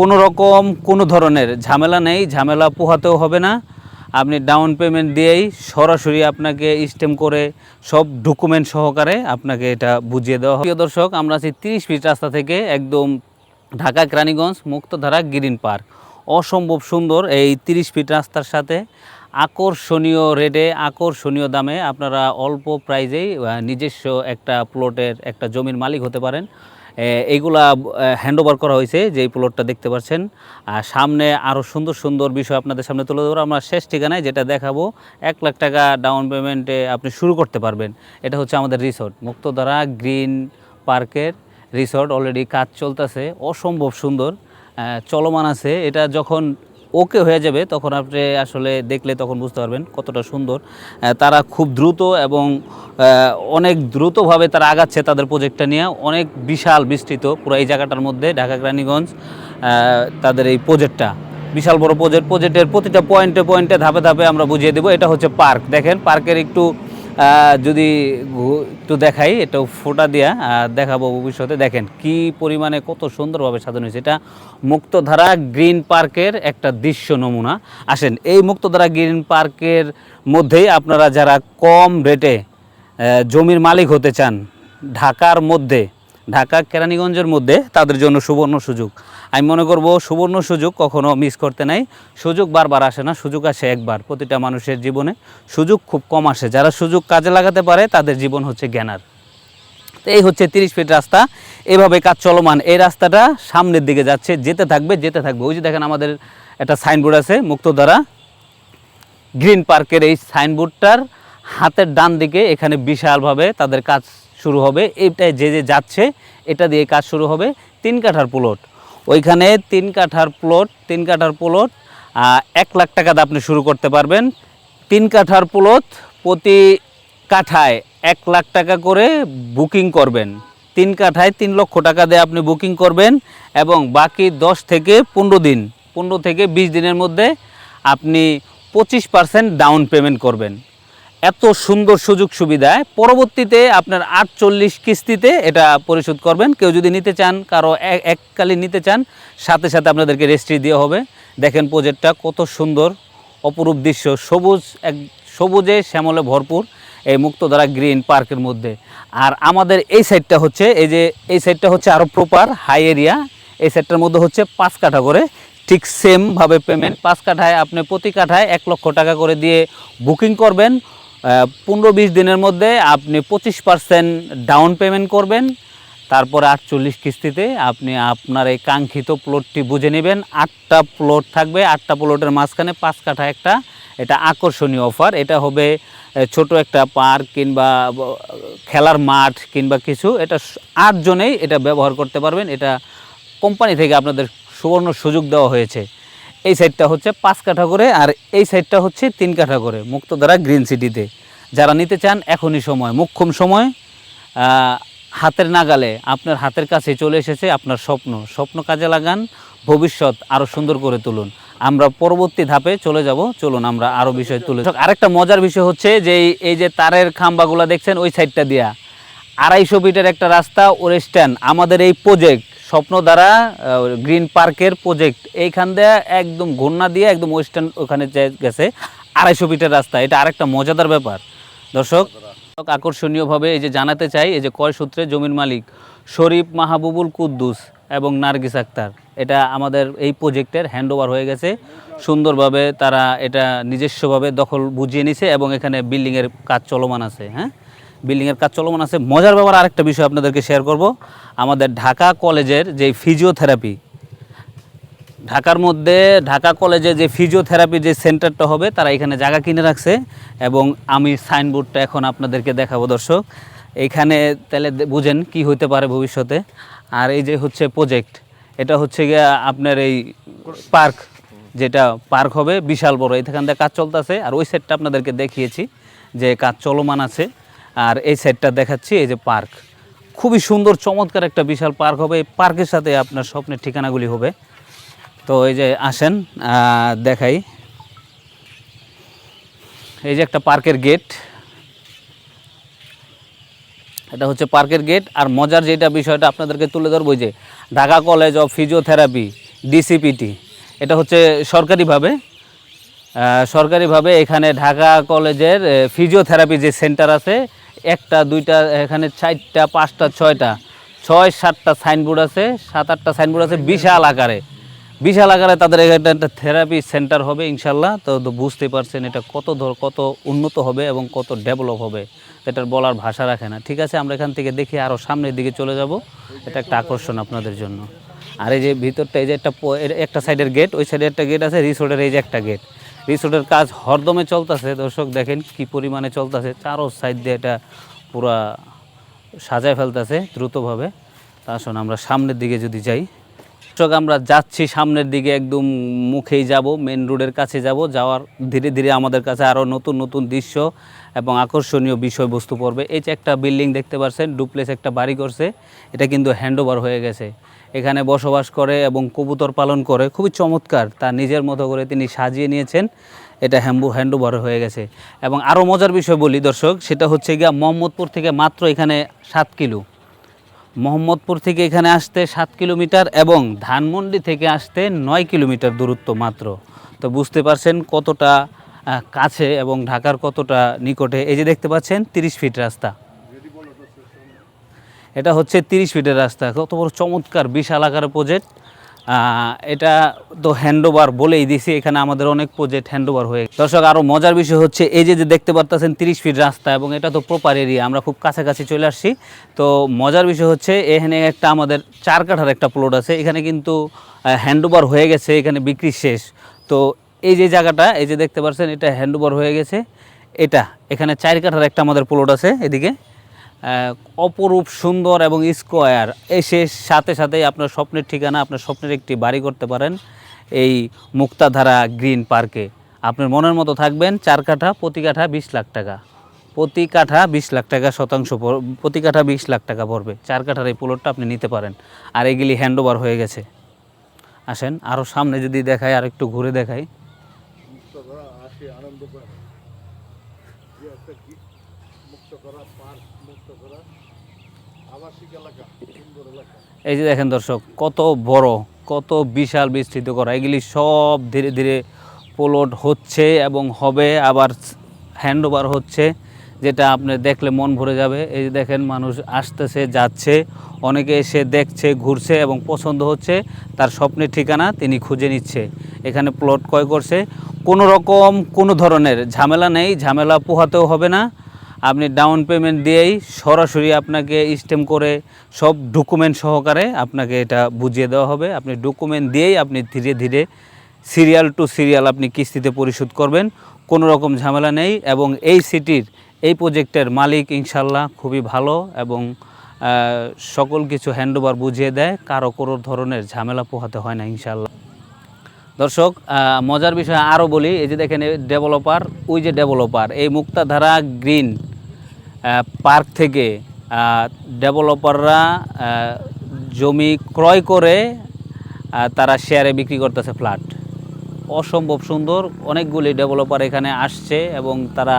কোনো রকম, কোনো ধরনের ঝামেলা নেই, ঝামেলা পোহাতেও হবে না। আপনি ডাউন পেমেন্ট দিয়েই সরাসরি আপনাকে স্টেম করে সব ডকুমেন্ট সহকারে আপনাকে এটা বুঝিয়ে দেওয়া হবে। প্রিয় দর্শক, আমরা আছি তিরিশ ফিট রাস্তা থেকে একদম ঢাকা কেরানীগঞ্জ মুক্তধারা গ্রিন পার্ক। অসম্ভব সুন্দর এই তিরিশ ফিট রাস্তার সাথে। আকর্ষণীয় রেটে আকর্ষণীয় দামে আপনারা অল্প প্রাইজেই নিজস্ব একটা প্লটের একটা জমির মালিক হতে পারেন। এইগুলা হ্যান্ড ওভার করা হয়েছে যে এই প্লটটা দেখতে পাচ্ছেন। আর সামনে আরও সুন্দর সুন্দর বিষয় আপনাদের সামনে তুলে ধরো আমরা শেষ ঠিকানায় যেটা দেখাবো, এক লাখ টাকা ডাউন পেমেন্টে আপনি শুরু করতে পারবেন। এটা হচ্ছে আমাদের রিসোর্ট মুক্তধারা গ্রিন পার্কের রিসোর্ট অলরেডি কাজ চলতেছে, অসম্ভব সুন্দর। চলমান আছে। এটা যখন ওকে হয়ে যাবে, তখন আপনি আসলে দেখলে তখন বুঝতে পারবেন কতটা সুন্দর। তারা খুব দ্রুত এবং অনেক দ্রুতভাবে তারা আগাচ্ছে তাদের প্রজেক্টটা নিয়ে। অনেক বিশাল বিস্তৃত, পুরো এই জায়গাটার মধ্যে, ঢাকা গ্রানীগঞ্জ তাদের এই প্রজেক্টটা বিশাল বড় প্রজেক্ট প্রজেক্টের প্রতিটা পয়েন্টে পয়েন্টে ধাপে ধাপে আমরা বুঝিয়ে দেবো। এটা হচ্ছে পার্ক দেখেন পার্কের একটু যদি একটু দেখাই এটা ফোটা দিয়া দেখাবো ভবিষ্যতে। দেখেন কি পরিমাণে কত সুন্দরভাবে সাজানো হয়েছে। এটা মুক্তধারা গ্রিন পার্কের একটা দৃশ্য নমুনা। আসেন, এই মুক্তধারা গ্রিন পার্কের মধ্যেই আপনারা যারা কম রেটে জমির মালিক হতে চান, ঢাকার মধ্যে ঢাকা কেরানীগঞ্জের মধ্যে তাদের জন্য সুবর্ণ সুযোগ। আমি মনে করব সুবর্ণ সুযোগ কখনো মিস করতে নাই। সুযোগ বারবার আসে না, সুযোগ আসে একবার প্রতিটা মানুষের জীবনে। সুযোগ খুব কম আসে, যারা সুযোগ কাজে লাগাতে পারে তাদের জীবন হচ্ছে জ্ঞানার। তো এই হচ্ছে তিরিশ ফিট রাস্তা, এভাবে কাজ চলমান। এই রাস্তাটা সামনের দিকে যাচ্ছে, যেতে থাকবে যেতে থাকবে। ওই যে দেখেন আমাদের একটা সাইনবোর্ড আছে, মুক্তধারা। গ্রিন পার্কের এই সাইনবোর্ডটার হাতের ডান দিকে এখানে বিশালভাবে তাদের কাজ শুরু হবে। এইটাই যে যে যাচ্ছে, এটা দিয়ে কাজ শুরু হবে তিন কাঠার প্লট। ওইখানে তিন কাঠার প্লট, তিন কাঠার প্লট এক লাখ টাকাতে আপনি শুরু করতে পারবেন। তিন কাঠার প্লট প্রতি কাঠায় এক লাখ টাকা করে বুকিং করবেন। তিন কাঠায় তিন লক্ষ টাকা দিয়ে আপনি বুকিং করবেন এবং বাকি দশ থেকে পনেরো দিন, পনেরো থেকে বিশ দিনের মধ্যে আপনি পঁচিশ পার্সেন্ট ডাউন পেমেন্ট করবেন। এত সুন্দর সুযোগ সুবিধায় পরবর্তীতে আপনার আটচল্লিশ কিস্তিতে এটা পরিশোধ করবেন। কেউ যদি নিতে চান, কারও এক- এককালীন নিতে চান, সাথে সাথে আপনাদেরকে রেজিস্ট্রি দেওয়া হবে। দেখেন প্রজেক্টটা কত সুন্দর, অপরূপ দৃশ্য, সবুজ, এক সবুজে শ্যামলে ভরপুর এই মুক্তধারা গ্রিন পার্কের মধ্যে। আর আমাদের এই সাইডটা হচ্ছে, এই যে এই সাইডটা হচ্ছে আরও প্রপার হাই এরিয়া এই সাইডটার মধ্যে হচ্ছে পাঁচ কাঠা করে। ঠিক সেমভাবে পেমেন্ট পাঁচ কাঠায় আপনি প্রতি কাঠায় এক লক্ষ টাকা করে দিয়ে বুকিং করবেন। পনেরো বিশ দিনের মধ্যে আপনি পঁচিশ পার্সেন্ট ডাউন পেমেন্ট করবেন। তারপরে আটচল্লিশ কিস্তিতে আপনি আপনার এই কাঙ্ক্ষিত প্লটটি বুঝে নেবেন। আটটা প্লট থাকবে, আটটা প্লটের মাঝখানে পাঁচ কাঠা একটা এটা আকর্ষণীয় অফার এটা হবে ছোট একটা পার্ক কিংবা খেলার মাঠ কিংবা কিছু। এটা আটজনেই এটা ব্যবহার করতে পারবেন। এটা কোম্পানি থেকে আপনাদের সুবর্ণ সুযোগ দেওয়া হয়েছে। এই সাইডটা হচ্ছে পাঁচ কাঠা করে আর এই সাইডটা হচ্ছে তিন কাঠা করে মুক্তধারা গ্রিন সিটিতে। যারা নিতে চান, এখনই সময়, মুখ্যম সময় হাতের নাগালে আপনার হাতের কাছে চলে এসেছে আপনার স্বপ্ন। স্বপ্ন কাজে লাগান, ভবিষ্যৎ আরও সুন্দর করে তুলুন। আমরা পরবর্তী ধাপে চলে যাব, চলুন আমরা আরও বিষয় তুলে আরেকটা মজার বিষয় হচ্ছে যে এই- যে তারের খাম্বাগুলো দেখছেন, ওই সাইডটা দিয়া। আড়াইশো ফিটের একটা রাস্তা ওয়েস্টার্ন আমাদের এই প্রজেক্ট স্বপ্ন দ্বারা গ্রিন পার্কের প্রজেক্ট। এইখান দিয়ে একদম ঘূর্ণা দিয়ে একদম ওয়েস্টার্ন ওখানে গেছে, আড়াইশো ফিটের রাস্তা। এটা আরেকটা মজাদার ব্যাপার। দর্শক, আকর্ষণীয়ভাবে এই যে জানাতে চাই, এই যে কয় সূত্রে জমির মালিক? শরীফ মাহবুবুল কুদ্দুস এবং নার্গিস আক্তার। এটা আমাদের এই প্রজেক্টের হ্যান্ডওভার হয়ে গেছে। সুন্দরভাবে তারা এটা নিজস্বভাবে দখল বুঝিয়ে নিছে এবং এখানে বিল্ডিংয়ের কাজ চলমান আছে হ্যাঁ? বিল্ডিংয়ের কাজ চলমান আছে। মজার ব্যাপার আরেকটা বিষয় আপনাদেরকে শেয়ার করব। আমাদের ঢাকা কলেজের যে ফিজিওথেরাপি ঢাকার মধ্যে ঢাকা কলেজে যে ফিজিওথেরাপি যে সেন্টারটা হবে, তারা এখানে জায়গা কিনে রাখছে এবং আমি সাইনবোর্ডটা এখন আপনাদেরকে দেখাবো দর্শক। এখানে তাহলে বুঝেন কি হইতে পারে ভবিষ্যতে। আর এই যে হচ্ছে প্রজেক্ট এটা হচ্ছে গিয়ে আপনার এই পার্ক যেটা পার্ক হবে, বিশাল বড়। এখান থেকে কাজ চলতেছে। আর ওই সাইডটা আপনাদেরকে দেখিয়েছি যে কাজ চলমান আছে। আর এই সাইডটা দেখাচ্ছি, এই যে পার্ক। খুবই সুন্দর, চমৎকার একটা বিশাল পার্ক হবে। এই পার্কের সাথে আপনার স্বপ্নের ঠিকানাগুলি হবে। তো এই যে আসেন দেখাই। এই যে একটা পার্কের গেট। এটা হচ্ছে পার্কের গেট। আর মজার যেটা বিষয়টা আপনাদেরকে তুলে ধরবো যে Dhaka college of physiotherapy, DCPT. এটা হচ্ছে সরকারিভাবে সরকারিভাবে এখানে ঢাকা কলেজের ফিজিওথেরাপি যে সেন্টার আছে, একটা, দুইটা, এখানে চারটা, পাঁচটা, ছয়টা, ছয়, সাতটা সাইনবোর্ড আছে, সাত, আটটা সাইনবোর্ড আছে, বিশাল আকারে। বিশাল আকারে তাদের এখানে একটা থেরাপি সেন্টার হবে ইনশাল্লাহ। তো বুঝতে পারছেন এটা কত ধর, কত উন্নত হবে এবং কত ডেভেলপ হবে। এটার বলার ভাষা রাখে না। ঠিক আছে, আমরা এখান থেকে দেখি আরও সামনের দিকে চলে যাব। এটা একটা আকর্ষণ আপনাদের জন্য। আর এই যে ভিতরটা, এই যে একটা একটা সাইডের গেট ওই সাইডে একটা গেট আছে রিসোর্টের এই যে একটা গেট রিসোর্টের কাজ হরদমে চলতেছে। দর্শক দেখেন কি পরিমাণে চলতেছে। চারো সাইড দিয়ে এটা পুরা সাজায় ফেলতেছে দ্রুতভাবে। তা আসুন আমরা সামনের দিকে যদি যাই। দর্শক, আমরা যাচ্ছি সামনের দিকে একদম মুখেই যাব মেন রোডের কাছে যাব। যাওয়ার ধীরে ধীরে আমাদের কাছে আরও নতুন নতুন দৃশ্য এবং আকর্ষণীয় বিষয়বস্তু পড়বে। এই যে একটা বিল্ডিং দেখতে পাচ্ছেন ডুপ্লেস একটা বাড়ি করছে, এটা কিন্তু হ্যান্ডওভার হয়ে গেছে। এখানে বসবাস করে এবং কবুতর পালন করে, খুবই চমৎকার তার নিজের মতো করে তিনি সাজিয়ে নিয়েছেন, এটা হ্যাম্বু হ্যান্ডওভার হয়ে গেছে। এবং আরও মজার বিষয় বলি দর্শক, সেটা হচ্ছে গিয়া মোহাম্মদপুর থেকে মাত্র এখানে সাত কিলো। মোহাম্মদপুর থেকে এখানে আসতে সাত কিলোমিটার এবং ধানমন্ডি থেকে আসতে নয় কিলোমিটার দূরত্ব মাত্র। তো বুঝতে পারছেন কতটা কাছে এবং ঢাকার কতটা নিকটে? এই যে দেখতে পাচ্ছেন, তিরিশ ফিট রাস্তা। এটা হচ্ছে তিরিশ ফিটের রাস্তা। কত বড় চমৎকার, বিশাল আকারের প্রজেক্ট এটা তো হ্যান্ডওভার বলেই দিছি, এখানে আমাদের অনেক প্রজেক্ট হ্যান্ডওভার হয়ে। দর্শক আরও মজার বিষয় হচ্ছে, এই যে যে দেখতে পারতেছেন, তিরিশ ফিট রাস্তা এবং এটা তো প্রপার এরিয়া আমরা খুব কাছাকাছি চলে আসছি। তো মজার বিষয় হচ্ছে, এখানে একটা আমাদের চার কাঠার একটা প্লট আছে। এখানে কিন্তু হ্যান্ডওভার হয়ে গেছে, এখানে বিক্রি শেষ। তো এই যে জায়গাটা, এই যে দেখতে পাচ্ছেন এটা হ্যান্ডওভার হয়ে গেছে। এটা, এখানে চার কাঠার একটা আমাদের প্লট আছে এদিকে। অপরূপ, সুন্দর এবং স্কোয়ার এসে সাথে সাথেই আপনার স্বপ্নের ঠিকানা, আপনার স্বপ্নের একটি বাড়ি করতে পারেন এই মুক্তাধারা গ্রিন পার্কে। আপনার মনের মতো থাকবেন, চার কাঠা, প্রতি কাঠা বিশ লাখ টাকা। প্রতি কাঠা বিশ লাখ টাকা শতাংশ পর- প্রতি কাঠা বিশ লাখ টাকা পড়বে। চার কাঠার এই প্লটটা আপনি নিতে পারেন। আর এগুলি হ্যান্ডওভার হয়ে গেছে। আসেন আরও সামনে যদি দেখায় আর একটু ঘুরে দেখাই। আসে আনন্দ করা যে একটা মুক্ত করা, পার্ক মুক্তকরা আবাসিক এলাকা, সুন্দর এলাকা। এই যে দেখেন দর্শক, কত বড়, কত বিশাল বিস্তৃত করা। এগুলি সব ধীরে ধীরে পোলট হচ্ছে এবং হবে, আবার হ্যান্ডওভার হচ্ছে। যেটা আপনি দেখলে মন ভরে যাবে। এই যে দেখেন, মানুষ আসতেছে, যাচ্ছে। অনেকে এসে দেখছে, ঘুরছে এবং পছন্দ হচ্ছে। তার স্বপ্নের ঠিকানা তিনি খুঁজে নিচ্ছে। এখানে প্লট ক্রয় করছে। কোনো রকম, কোনো ধরনের ঝামেলা নেই। ঝামেলা পোহাতেও হবে না। আপনি ডাউন পেমেন্ট দিয়েই সরাসরি আপনাকে স্টেম করে সব ডকুমেন্ট সহকারে আপনাকে এটা বুঝিয়ে দেওয়া হবে। আপনি ডকুমেন্ট দিয়েই আপনি ধীরে ধীরে সিরিয়াল টু সিরিয়াল আপনি কিস্তিতে পরিশোধ করবেন। কোনো রকম ঝামেলা নেই এবং এই সিটির এই প্রজেক্টের মালিক ইনশাল্লাহ খুবই ভালো এবং সকল কিছু হ্যান্ডওভার বুঝিয়ে দেয়। কারও কোনো ধরনের ঝামেলা পোহাতে হয় না ইনশাল্লাহ দর্শক মজার বিষয় আরও বলি, এই যে দেখেন ডেভেলপার ওই যে ডেভেলপার এই মুক্তাধারা গ্রিন পার্ক থেকে ডেভেলপাররা জমি ক্রয় করে তারা শেয়ারে বিক্রি করতেছে ফ্ল্যাট। অসম্ভব সুন্দর, অনেকগুলি ডেভেলপার এখানে আসছে এবং তারা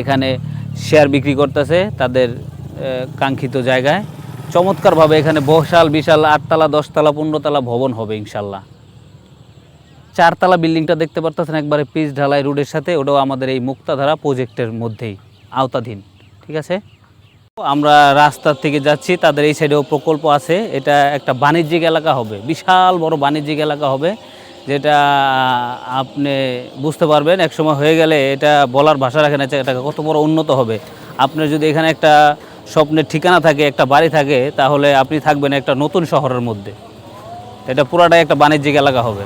এখানে শেয়ার বিক্রি করতেছে তাদের কাঙ্ক্ষিত জায়গায়। চমৎকারভাবে এখানে বিশাল বিশাল, আটতলা, দশতলা, পনেরোতলা ভবন হবে ইনশাল্লাহ। চারতলা বিল্ডিংটা দেখতে পারতেছেন একবারে পিচ ঢালাই রোডের সাথে, ওটাও আমাদের এই মুক্তাধারা প্রজেক্টের মধ্যেই, আওতাধীন, ঠিক আছে? আমরা রাস্তার থেকে যাচ্ছি, তাদের এই সাইডেও প্রকল্প আছে, এটা একটা বাণিজ্যিক এলাকা হবে, বিশাল বড় বাণিজ্যিক এলাকা হবে। যেটা আপনি বুঝতে পারবেন, এক সময় হয়ে গেলে এটা বলার ভাষা রাখে না এটা কত বড় উন্নত হবে। আপনার যদি এখানে একটা স্বপ্নের ঠিকানা থাকে, একটা বাড়ি থাকে, তাহলে আপনি থাকবেন একটা নতুন শহরের মধ্যে। এটা পুরাটাই একটা বাণিজ্যিক এলাকা হবে।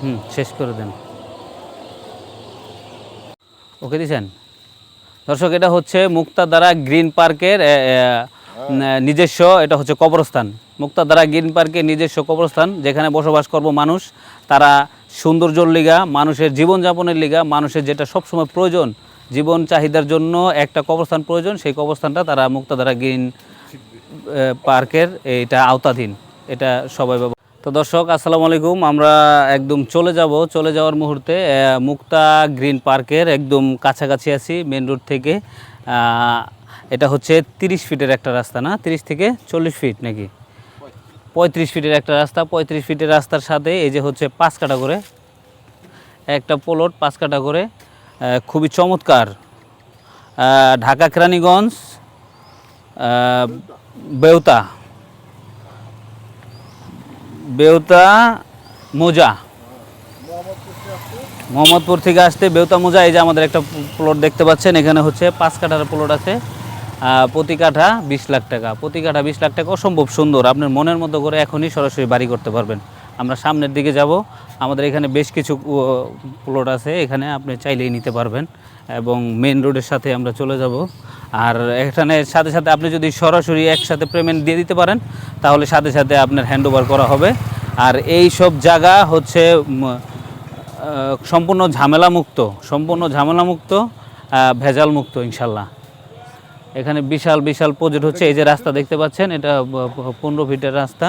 হুম, শেষ করে দেন। ওকে দিছেন দর্শক, এটা হচ্ছে মুক্তাধারা গ্রিন পার্কের নিজস্ব, এটা হচ্ছে কবরস্থান। মুক্তাধারা গ্রিন পার্কে নিজস্ব কবরস্থান, যেখানে বসবাস করব মানুষ। তারা সৌন্দর্যর লিগা, মানুষের জীবনযাপনের লিগা, মানুষের যেটা সবসময় প্রয়োজন, জীবন চাহিদার জন্য একটা কবরস্থান প্রয়োজন, সেই কবরস্থানটা তারা মুক্তাধারা গ্রিন পার্কের এটা আওতাধীন। এটা সবাই ব্যবহার তো দর্শক, আসসালামু আলাইকুম। আমরা একদম চলে যাব, চলে যাওয়ার মুহূর্তে মুক্তা গ্রিন পার্কের একদম কাছাকাছি আছি, মেন রোড থেকে। এটা হচ্ছে তিরিশ ফিটের একটা রাস্তা না? তিরিশ থেকে চল্লিশ ফিট নাকি? পঁয়ত্রিশ ফিটের একটা রাস্তা, পঁয়ত্রিশ ফিটের রাস্তার সাথে এই যে হচ্ছে পাঁচ কাটা করে, একটা প্লট পাঁচ কাটা করে খুবই চমৎকার। ঢাকা কেরানীগঞ্জ বেউতা। বেউতা মোজা। মোহাম্মদপুর থেকে আসতে বেউতা মোজা, এই যে আমাদের একটা প্লট দেখতে পাচ্ছেন, এখানে হচ্ছে পাঁচ কাটার প্লট আছে। প্রতি কাঠা বিশ লাখ টাকা, প্রতি কাঠা বিশ লাখ টাকা অসম্ভব সুন্দর। আপনার মনের মতো করে এখনই সরাসরি বাড়ি করতে পারবেন। আমরা সামনের দিকে যাব। আমাদের এখানে বেশ কিছু প্লট আছে। এখানে আপনি চাইলেই নিতে পারবেন। এবং মেন রোডের সাথে আমরা চলে যাব। আর এখানে সাথে সাথে আপনি যদি সরাসরি একসাথে পেমেন্ট দিয়ে দিতে পারেন, তাহলে সাথে সাথে আপনার হ্যান্ড করা হবে। আর এই সব জায়গা হচ্ছে সম্পূর্ণ ঝামেলা মুক্ত সম্পূর্ণ ঝামেলা মুক্ত ভেজাল মুক্ত ইনশাল্লাহ। এখানে বিশাল বিশাল প্রজেক্ট হচ্ছে। এই যে রাস্তা দেখতে পাচ্ছেন এটা পনেরো ফিটের রাস্তা।